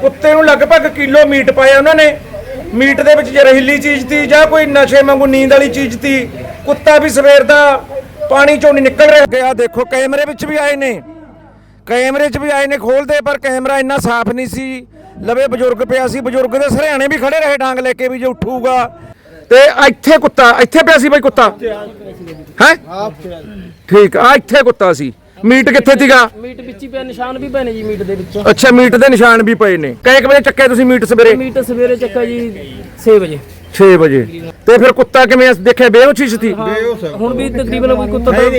ਕੁੱਤੇ ਨੂੰ ਲਗਭਗ ਕਿਲੋ ਮੀਟ ਪਾਇਆ ਉਹਨਾਂ ਨੇ। ਮੀਟ ਦੇ ਵਿੱਚ ਜ਼ਹਿਰੀਲੀ ਚੀਜ਼ ਤੀ ਜਾਂ ਕੋਈ ਨਸ਼ੇ ਵਾਂਗੂ ਨੀਂਦ ਵਾਲੀ ਚੀਜ਼ ਤੀ ਕੁੱਤਾ ਵੀ ਸਵੇਰ ਦਾ ਪਾਣੀ ਚੋਂ ਨਹੀਂ ਨਿਕਲ ਰਿਹਾ। ਗਿਆ ਦੇਖੋ ਕੈਮਰੇ ਵਿੱਚ ਵੀ ਆਏ ਨੇ। ਕੈਮਰੇ 'ਚ ਵੀ ਆਏ ਨੇ ਖੋਲਦੇ ਪਰ ਕੈਮਰਾ ਇੰਨਾ ਸਾਫ਼ ਨਹੀਂ ਸੀ। ਲਵੇ ਬਜ਼ੁਰਗ ਪਿਆ ਸੀ ਬਜ਼ੁਰਗ ਦੇ ਸਰਿਆਣੇ ਵੀ ਖੜੇ ਰਹੇ ਡਾਂਗ ਲੈ ਕੇ ਵੀ ਜੇ ਉੱਠੂਗਾ। ਤੇ ਇੱਥੇ ਕੁੱਤਾ ਇੱਥੇ ਪਿਆ ਸੀ ਬਈ ਕੁੱਤਾ। ਹੈ? ਠੀਕ ਆ ਇੱਥੇ ਕੁੱਤਾ ਸੀ। ਮੀਟ ਕਿੱਥੇ ਸੀਗਾ? ਮੀਟ ਵਿੱਚ ਹੀ ਪਿਆ ਨਿਸ਼ਾਨ ਵੀ ਪਏ ਨੇ ਜੀ ਮੀਟ ਦੇ ਵਿੱਚ। ਅੱਛਾ ਮੀਟ ਦੇ ਨਿਸ਼ਾਨ ਵੀ ਪਏ ਨੇ। ਕਈ ਕੁ ਵਜੇ ਚੱਕਿਆ ਤੁਸੀਂ ਮੀਟ ਸਵੇਰੇ? ਮੀਟ ਸਵੇਰੇ ਚੱਕਾ ਜੀ 6 ਵਜੇ। 6 ਵਜੇ। ਤੇ ਫਿਰ ਕੁੱਤਾ ਕਿਵੇਂ ਦੇਖਿਆ ਬੇਹੋਸ਼ੀ ਸੀ? ਹੁਣ ਵੀ ਤਕਰੀਬਨ ਕੋਈ ਕੁੱਤਾ ਤਾਂ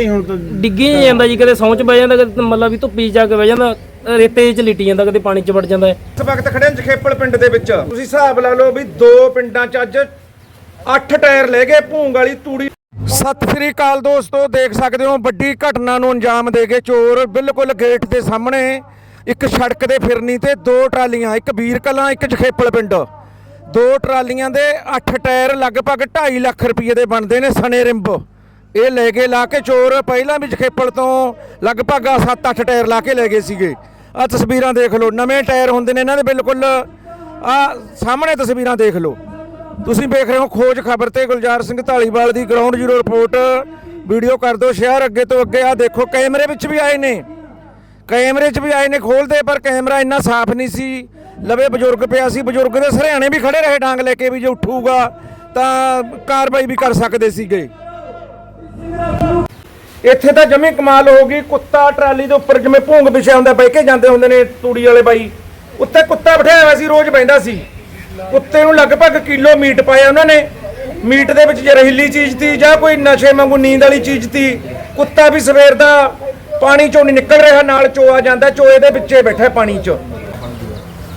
ਡਿੱਗੀ ਨਹੀਂ ਜਾਂਦਾ ਜੀ ਕਦੇ ਸੌਂਚ ਬਹਿ ਜਾਂਦਾ ਕਦੇ ਮਤਲਬ ਵੀ ਧੁੱਪੀ ਜਾ ਕੇ ਬਹਿ ਜਾਂਦਾ ਰੇਤੇ 'ਚ ਲਿਟੀ ਜਾਂਦਾ ਕਦੇ ਪਾਣੀ 'ਚ ਵੜ ਜਾਂਦਾ। ਹੈ ਇਸ ਵਕਤ ਖੜੇ ਹਾਂ ਜਖੇਪਲ ਪਿੰਡ ਦੇ ਵਿੱਚ। ਤੁਸੀਂ ਹਿਸਾਬ ਲਾ ਲਓ ਵੀ ਦੋ ਪਿੰਡਾਂ 'ਚ ਅੱਜ 8 ਟਾਇਰ ਲੈ ਗਏ ਭੂੰਗ ਵਾਲੀ ਤੂੜੀ ਸਤਿ ਸ੍ਰੀ ਅਕਾਲ ਦੋਸਤੋ, ਦੇਖ ਸਕਦੇ ਹੋ ਵੱਡੀ ਘਟਨਾ ਨੂੰ ਅੰਜਾਮ ਦੇ ਕੇ ਚੋਰ ਬਿਲਕੁਲ ਗੇਟ ਦੇ ਸਾਹਮਣੇ ਇੱਕ ਸੜਕ ਦੇ ਫਿਰਨੀ ਤੇ ਦੋ ਟਰਾਲੀਆਂ, ਇੱਕ ਵੀਰ ਕਲਾਂ ਇੱਕ ਜਖੇਪਲ ਪਿੰਡ। ਦੋ ਟਰਾਲੀਆਂ ਦੇ 8 ਟਾਇਰ ਲਗਭਗ 2.5 ਲੱਖ ਰੁਪਏ ਦੇ ਬਣਦੇ ਨੇ ਸਣੇ ਰਿੰਬ। ਇਹ ਲੈ ਕੇ ਲਾ ਕੇ ਚੋਰ ਪਹਿਲਾਂ ਵੀ ਜਖੇਪਲ ਤੋਂ ਲਗਭਗ 7-8 ਟਾਇਰ ਲਾ ਕੇ ਲੈ ਗਏ ਸੀਗੇ। ਆ ਤਸਵੀਰਾਂ ਦੇਖ ਲਓ, ਨਵੇਂ ਟਾਇਰ ਹੁੰਦੇ ਨੇ ਇਹਨਾਂ ਦੇ ਬਿਲਕੁਲ। ਆ ਸਾਹਮਣੇ ਤਸਵੀਰਾਂ ਦੇਖ ਲਓ। ਤੁਸੀਂ ਵੇਖ ਰਹੇ ਹੋ ਖੋਜ ਖਬਰ ਤੇ ਗੁਲਜ਼ਾਰ ਸਿੰਘ ਢਾਲੀਵਾਲ ਦੀ ਗਰਾਊਂਡ ਜ਼ੀਰੋ ਰਿਪੋਰਟ ਵੀਡੀਓ ਕਰ ਦਿਓ ਸ਼ੇਅਰ ਅੱਗੇ ਤੋਂ ਅੱਗੇ। ਆ ਦੇਖੋ, ਕੈਮਰੇ ਵਿੱਚ ਵੀ ਆਏ ਨੇ। ਕੈਮਰੇ 'ਚ ਵੀ ਆਏ ਨੇ ਖੋਲਦੇ, ਪਰ ਕੈਮਰਾ ਇੰਨਾ ਸਾਫ਼ ਨਹੀਂ ਸੀ। ਲਵੇ ਬਜ਼ੁਰਗ ਪਿਆ ਸੀ। ਬਜ਼ੁਰਗ ਦੇ ਸਰਿਆਣੇ ਵੀ ਖੜੇ ਰਹੇ ਡਾਂਗ ਲੈ ਕੇ ਵੀ ਜੇ ਉੱਠੂਗਾ, ਤਾਂ ਕਾਰਵਾਈ ਵੀ ਕਰ ਸਕਦੇ ਸੀਗੇ। ਇੱਥੇ ਤਾਂ ਜਮੀ ਕਮਾਲ ਹੋ ਗਈ। ਕੁੱਤਾ ਟਰਾਲੀ ਦੇ ਉੱਪਰ ਜਿਵੇਂ ਭੂੰਗ ਵਿਛਿਆ ਹੁੰਦਾ ਬਹਿ ਕੇ ਜਾਂਦੇ ਹੁੰਦੇ ਨੇ ਤੂੜੀ ਵਾਲੇ ਬਾਈ। ਉੱਤੇ ਕੁੱਤਾ ਬਿਠਾਇਆ ਹੋਇਆ ਸੀ, ਰੋਜ਼ ਬਹਿੰਦਾ ਸੀ। ਕੁੱਤੇ ਨੂੰ ਲਗਭਗ ਕਿਲੋ ਮੀਟ ਪਾਇਆ ਉਹਨਾਂ ਨੇ। ਮੀਟ ਦੇ ਵਿੱਚ ਜ਼ਹਿਰੀਲੀ ਚੀਜ਼ ਤੀ ਜਾਂ ਕੋਈ ਨਸ਼ੇ ਵਾਂਗੂ ਨੀਂਦ ਵਾਲੀ ਚੀਜ਼ ਤੀ ਕੁੱਤਾ ਵੀ ਸਵੇਰ ਦਾ ਪਾਣੀ ਚੋਂ ਨਹੀਂ ਨਿਕਲ ਰਿਹਾ ਨਾਲ ਚੋਆ ਜਾਂਦਾ ਚੋਏ ਦੇ ਵਿੱਚੇ ਬੈਠਾ ਪਾਣੀ 'ਚ।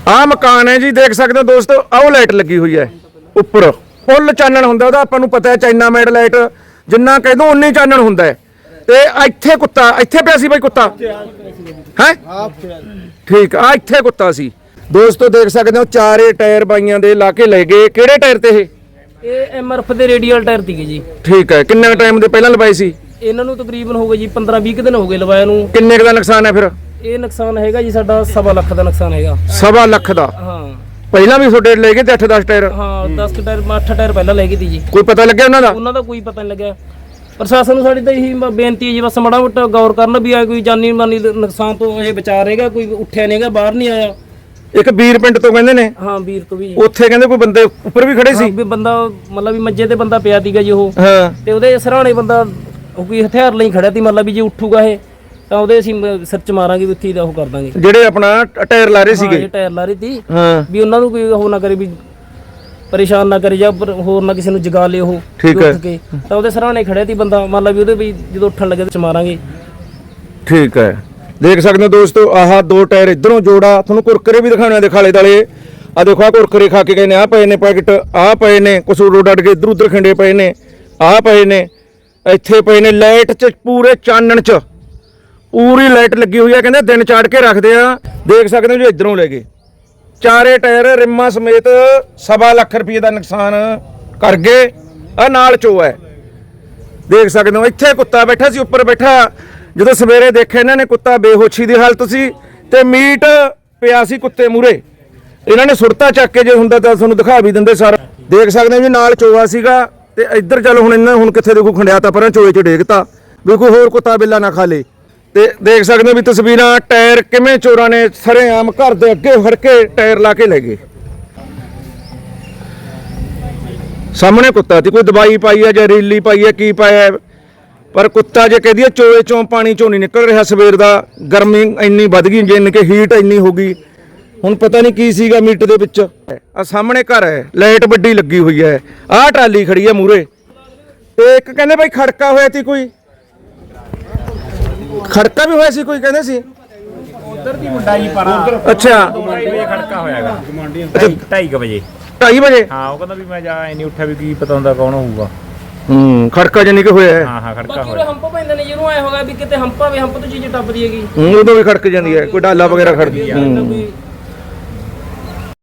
ਆਹ ਮਕਾਨ ਹੈ ਜੀ ਦੇਖ ਸਕਦੇ ਹੋ ਦੋਸਤੋ ਆਹ ਲਾਈਟ ਲੱਗੀ ਹੋਈ ਹੈ ਉੱਪਰ। ਫੁੱਲ ਚਾਨਣ ਹੁੰਦਾ ਉਹਦਾ ਆਪਾਂ ਨੂੰ ਪਤਾ ਹੈ ਚਾਈਨਾ ਮੇਡ ਲਾਈਟ ਜਿੰਨਾ ਕਹਿ ਦੋ ਉਨੀ ਚਾਨਣ ਹੁੰਦਾ ਹੈ। ਤੇ ਇੱਥੇ ਕੁੱਤਾ ਇੱਥੇ ਪਿਆ ਸੀ ਬਈ ਕੁੱਤਾ? ਹੈ? ਠੀਕ ਆ ਇੱਥੇ ਕੁੱਤਾ ਸੀ। ਦੋਸਤੋ ਦੇਖ ਸਕਦੇ ਹੋ ਚਾਰੇ ਟਾਇਰ ਬਾਈਆਂ ਦੇ ਲਾ ਕੇ ਲੈ ਗਏ। ਕਿਹੜੇ ਟਾਇਰ ਤੇ ਇਹ? ਇਹ ਐਮਆਰਐਫ ਦੇ ਰੇਡੀਅਲ ਟਾਇਰ ਤੀਗੇ ਜੀ। ਠੀਕ ਹੈ ਕਿੰਨੇ ਟਾਈਮ ਦੇ ਪਹਿਲਾਂ ਲਵਾਈ ਸੀ? ਇਹਨਾਂ ਨੂੰ ਤਕਰੀਬਨ ਹੋ ਗਏ ਜੀ 15 20 ਦਿਨ ਹੋ ਗਏ ਲਵਾਇਆ ਨੂੰ। ਕਿੰਨੇ ਕੁ ਦਾ ਨੁਕਸਾਨ ਹੈ ਫਿਰ? ਇਹ ਨੁਕਸਾਨ ਹੈਗਾ ਜੀ ਸਾਡਾ ਸਵਾ ਲੱਖ ਦਾ ਨੁਕਸਾਨ ਹੈਗਾ। ਸਵਾ ਲੱਖ ਦਾ? ਹਾਂ। ਪਹਿਲਾਂ ਵੀ ਤੁਹਾਡੇ ਲੈ ਗਏ ਤੇ 8-10 ਟਾਇਰ? ਹਾਂ 10 ਟਾਇਰ 8 ਟਾਇਰ ਪਹਿਲਾਂ ਲੈ ਗਈ ਤੀ ਜੀ। ਕੋਈ ਪਤਾ ਲੱਗਿਆ ਉਹਨਾਂ ਦਾ? ਉਹਨਾਂ ਦਾ ਕੋਈ ਪਤਾ ਨਹੀਂ ਲੱਗਿਆ। ਪ੍ਰਸ਼ਾਸਨ ਨੂੰ ਸਾਡੀ ਤਾਂ ਇਹੀ ਬ- ਬੇਨਤੀ ਹੈ ਜੀ ਬਸ ਮਾੜਾ ਮੋਟਾ ਗੌਰ ਕਰਨ ਵੀ ਆ ਕੋਈ ਜਾਨੀ ਮਾਨੀ ਨੁਕਸਾਨ ਤੋਂ ਇਹ ਬਚਾ ਰਹੇਗਾ ਕੋਈ ਉੱਠਿਆ ਨਹੀਂਗਾ ਬਾਹਰ ਨਹੀਂ ਆਇਆ। ਇੱਕ ਵੀਰ ਪਿੰਡ ਤੋਂ ਕਹਿੰਦੇ ਨੇ ਹਾਂ ਵੀਰ ਤੋਂ ਵੀ। ਉੱਥੇ ਕਹਿੰਦੇ ਕੋਈ ਬੰਦੇ ਉੱਪਰ ਵੀ ਖੜੇ ਸੀ? ਵੀ ਬੰਦਾ ਮਤਲਬ ਵੀ ਮੰਜੇ ਤੇ ਬੰਦਾ ਪਿਆ ਤੀਗਾ ਜੀ ਉਹ। ਹਾਂ। ਤੇ ਉਹਦੇ ਸਰਾਣੇ ਬੰਦਾ ਉਹ ਕੋਈ ਹਥਿਆਰ ਲਈ ਖੜਿਆ ਤੀ ਮਤਲਬ ਵੀ ਜੇ ਉੱਠੂਗਾ ਇਹ ਤਾਂ ਉਹਦੇ ਅਸੀਂ ਸਿਰ ਚ ਮਾਰਾਂਗੇ ਵੀ ਉੱਥੇ ਹੀ ਦਾ ਉਹ ਕਰ ਦਾਂਗੇ। ਜਿਹੜੇ ਆਪਣਾ ਟਾਇਰ ਲਾ ਰਹੇ ਹਾਂ, ਸੀਗੇ? ਇਹ ਟਾਇਰ ਲਾ ਰਹੀ ਤੀ ਹਾਂ। ਵੀ ਉਹਨਾਂ ਨੂੰ ਕੋਈ ਉਹ ਨਾ ਕਰੇ ਵੀ ਪਰੇਸ਼ਾਨ ਨਾ ਕਰੇ ਜਾਂ ਹੋਰ ਨਾ ਕਿਸੇ ਨੂੰ ਜਗਾ ਲੇ ਉਹ ਹੈ। ਉੱਠ ਕੇ। ਤਾਂ ਉਹਦੇ ਸਰਾਣੇ ਖੜਿਆ ਤੀ ਬੰਦਾ ਮਤਲਬ ਵੀ ਉਹਦੇ ਵੀ ਜਦੋਂ ਉੱਠਣ ਲੱਗੇ ਤੇ ਮਾਰਾਂਗੇ। ਠੀਕ ਹੈ। ਦੇਖ ਸਕਦੇ ਹੋ ਦੋਸਤੋ, ਆਹ ਦੋ ਟਾਇਰ ਇਧਰੋਂ ਜੋੜਾ, ਤੁਹਾਨੂੰ ਕੁਰਕਰੇ ਵੀ ਦਿਖਾਉਣੇ ਆ ਦਿਖਾਲੇ ਦਾਲੇ ਆ ਦੇਖੋ ਆ ਕੁਰਕਰੇ ਖਾ ਕੇ ਗਏ ਨੇ ਆ ਪਏ ਨੇ ਪੈਕਟ ਆ ਪਏ ਨੇ ਕੁਛ ਰੋਡ ਅੜ ਕੇ ਇਧਰ ਉਧਰ ਖਿੰਡੇ ਪਏ ਨੇ ਆ ਪਏ ਨੇ, ਇੱਥੇ ਪਏ ਨੇ ਲਾਈਟ ਚ ਪੂਰੇ ਚਾਨਣ ਚ। ਪੂਰੀ ਲਾਈਟ ਲੱਗੀ ਹੋਈ ਆ, ਕਹਿੰਦੇ ਦਿਨ ਚਾੜ ਕੇ ਰੱਖਦੇ ਆ। ਦੇਖ ਸਕਦੇ ਹੋ ਜੀ, ਇਧਰੋਂ ਲੈ ਗਏ। ਚਾਰੇ ਟਾਇਰ ਰਿੰਮਾਂ ਸਮੇਤ ਸਵਾ ਲੱਖ ਰੁਪਏ ਦਾ ਨੁਕਸਾਨ ਕਰ ਗਏ। ਆ ਨਾਲ ਚੋ ਹੈ। ਦੇਖ ਸਕਦੇ ਹੋ, ਇੱਥੇ ਕੁੱਤਾ ਬੈਠਾ ਸੀ, ਉੱਪਰ ਬੈਠਾ। ਜਦੋਂ ਸਵੇਰੇ ਦੇਖਿਆ ਇਹਨਾਂ ਨੇ ਕੁੱਤਾ ਬੇਹੋਸ਼ੀ ਦੀ ਹਾਲਤ ਸੀ ਤੇ ਮੀਟ ਪਿਆ ਸੀ ਕੁੱਤੇ ਮੂਰੇ ਇਹਨਾਂ ਨੇ ਸੁਰਤਾ ਚੱਕ ਕੇ ਜੇ ਹੁੰਦਾ ਤਾਂ ਤੁਹਾਨੂੰ ਦਿਖਾ ਵੀ ਦਿੰਦੇ ਸਾਰਾ। ਦੇਖ ਸਕਦੇ ਹੋ ਜੀ, ਨਾਲ ਚੋਆ ਸੀਗਾ ਤੇ ਇੱਧਰ ਚੱਲ ਹੁਣ ਇਹਨਾਂ ਹੁਣ ਕਿੱਥੇ ਦੇਖੋ ਖੰਡਿਆ ਪਰਾਂ ਚੋਏ ਚ ਡੇਗਤਾ। ਵੀ ਕੋਈ ਹੋਰ ਕੁੱਤਾ ਬਿੱਲਾ ਨਾ ਖਾ ਲੇ। ਤੇ ਦੇਖ ਸਕਦੇ ਹੋ ਵੀ ਤਸਵੀਰਾਂ, ਟਾਇਰ ਕਿਵੇਂ ਚੋਰਾਂ ਨੇ ਸਰੇਆਮ ਘਰ ਦੇ ਅੱਗੇ ਫੜ ਕੇ ਟਾਇਰ ਲਾ ਕੇ ਲੈ ਗਏ। ਸਾਹਮਣੇ ਕੁੱਤਾ ਸੀ, ਕੋਈ ਦਵਾਈ ਪਾਈ ਹੈ ਜਾਂ ਰੀਲੀ ਪਾਈ ਹੈ ਕੀ ਪਾਇਆ ਪਰ ਕੁੱਤਾ ਜੇ ਕਹਦੀ ਚੋਏ ਚੋਂ ਪਾਣੀ ਚੋਂ ਨਹੀਂ ਨਿਕਲ ਰਿਹਾ ਸਵੇਰ ਦਾ ਗਰਮੀ ਇੰਨੀ ਵੱਧ ਗਈ ਜਿੰਨ ਕਿ ਹੀਟ ਇੰਨੀ ਹੋ ਗਈ। ਹੁਣ ਪਤਾ ਨਹੀਂ ਕੀ ਸੀਗਾ ਮੀਟ ਦੇ ਵਿੱਚ। ਆ ਸਾਹਮਣੇ ਘਰ ਹੈ ਲਾਈਟ ਵੱਡੀ ਲੱਗੀ ਹੋਈ ਹੈ। ਆਹ ਟਰਾਲੀ ਖੜੀ ਹੈ ਮੂਰੇ ਤੇ ਇੱਕ ਕਹਿੰਦੇ ਭਾਈ ਖੜਕਾ ਹੋਇਆ ਸੀ ਕੋਈ। ਖੜਕਾ ਵੀ ਹੋਇਆ ਸੀ ਕੋਈ ਕਹਿੰਦੇ ਸੀ? ਉਧਰ ਦੀ ਮੁੰਡਾ ਜੀ ਪਰਾਂ। ਅੱਛਾ। ਢਾਈ ਵਜੇ ਖੜਕਾ ਹੋਇਆਗਾ ਢਾਈ ਕੁ ਵਜੇ। 2:30 ਵਜੇ? ਹਾਂ ਉਹ ਕਹਿੰਦਾ ਵੀ ਮੈਂ ਜਾ ਨਹੀਂ ਉੱਠਿਆ ਵੀ ਕੀ ਪਤਾ ਹੁੰਦਾ ਕੌਣ ਹੋਊਗਾ। ਹੂੰ ਖੜਕਾ ਜਾਨੀ ਕਿ ਹੋਇਆ ਹੈ। ਹਾਂ ਹਾਂ ਖੜਕਾ ਬਾਕੀ ਹੋਇਆ। ਉਹ ਹੰਪ ਪੈਂਦੇ ਨੇ ਜਿਹਨੂੰ ਐ ਹੋਗਾ ਵੀ ਕਿਤੇ ਹੰਪਾ ਵੀ ਹੰਪ ਤੋਂ ਚੀਜ਼ ਟੱਪਦੀ ਹੈਗੀ। ਹੂੰ, ਉਦੋਂ ਵੀ ਖੜਕ ਜਾਂਦੀ ਹੈ ਕੋਈ ਡਾਲਾ ਵਗੈਰਾ ਖੜਦੀ ਹੂੰ।